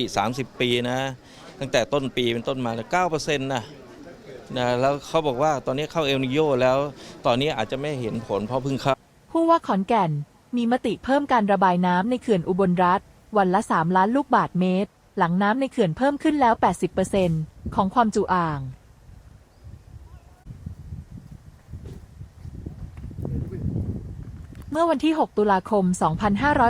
ที่30 ปีนะ ตั้งแต่ต้นปีเป็นต้นมาเก้าเปอร์เซ็นต์นะนะแล้วเขาบอกว่าตอนนี้เข้าเอลนิโยแล้ว ตอนนี้อาจจะไม่เห็นผลเพราะเพิ่งเข้าผู้ว่าขอนแก่นมีมติเพิ่มการระบายน้ำในเขื่อนอุบลรัฐ วันละ 3 ล้านลูกบาทเมตร หลังน้ำในเขื่อนเพิ่มขึ้นแล้ว 80%ของความจุอ่าง เมื่อวันที่ 6 ตุลาคม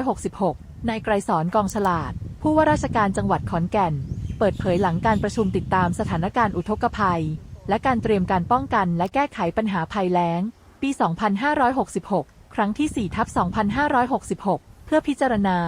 2566 นายไกรสอนกองฉลาด ผู้ว่าราชการจังหวัดขอนแก่น เปิดเผยหลังการประชุมติดตามสถานการณ์อุทกภัย และการเตรียมการป้องกันและแก้ไขปัญหาภัยแล้ง ปี 2566 ครั้งที่ 4 ทับ 2566 เพื่อพิจารณา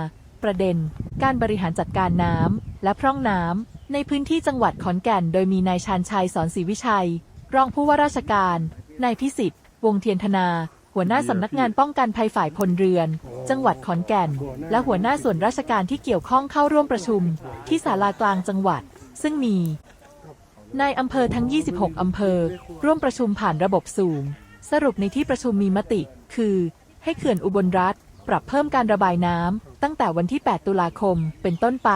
ประเด็น การบริหารจัดการน้ำและพร่องน้ำในพื้นที่จังหวัดขอนแก่น โดยมีนายชาญชัยสอนศรีวิชัย รองผู้ว่าราชการนายพิสิทธิ์ วงเทียนธนา หัวหน้าสำนักงานป้องกันภัยฝ่ายพลเรือน จังหวัดขอนแก่น และหัวหน้าส่วนราชการที่เกี่ยวข้องเข้าร่วมประชุม ที่ศาลากลางจังหวัด ซึ่งมีนายอำเภอทั้ง 26 อำเภอ ร่วมประชุมผ่านระบบสูง สรุปในที่ประชุมมีมติ คือ ให้เขื่อนอุบลรัฐ ปรับเพิ่มการระบายน้ำตั้งแต่วันที่ 8 ตุลาคมเป็นต้นไป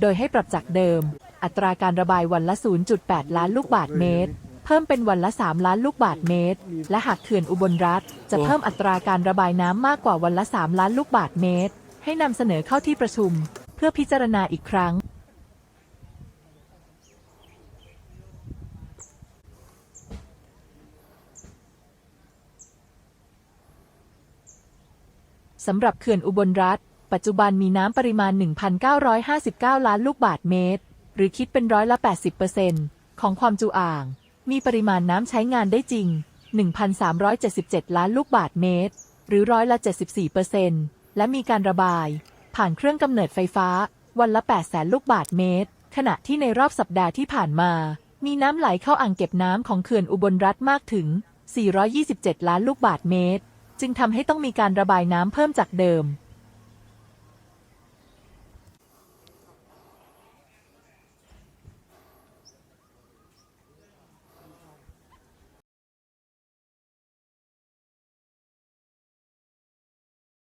โดยให้ปรับจากเดิม อัตราการระบายวันละ 0.8 ล้านลูกบาทเมตร เพิ่มเป็นวันละ 3 ล้านลูกบาทเมตร และหากเขื่อนอุบลรัฐ จะเพิ่มอัตราการระบายน้ำมากกว่าวันละ 3 ล้านลูกบาทเมตร ให้นำเสนอเข้าที่ประชุม เพื่อพิจารณาอีกครั้ง สำหรับเขื่อนอุบลรัฐ ปัจจุบันมีน้ำปริมาณ 1,959 ล้านลูกบาทเมตร หรือคิดเป็นร้อยละ 80%ของความจุอ่าง มีปริมาณน้ำใช้งานได้จริง 1,377 ล้านลูกบาทเมตร หรือร้อยละ 74%และมีการระบาย ผ่านเครื่องกำเนิดไฟฟ้า วันละ8แสนลูกบาทเมตร ขณะที่ในรอบสัปดาห์ที่ผ่านมา มีน้ำไหลเข้าอ่างเก็บน้ำของเขื่อนอุบลรัฐมากถึง 427 ล้านลูกบาทเมตร จึงทำให้ต้องมีการระบายน้ำเพิ่มจากเดิม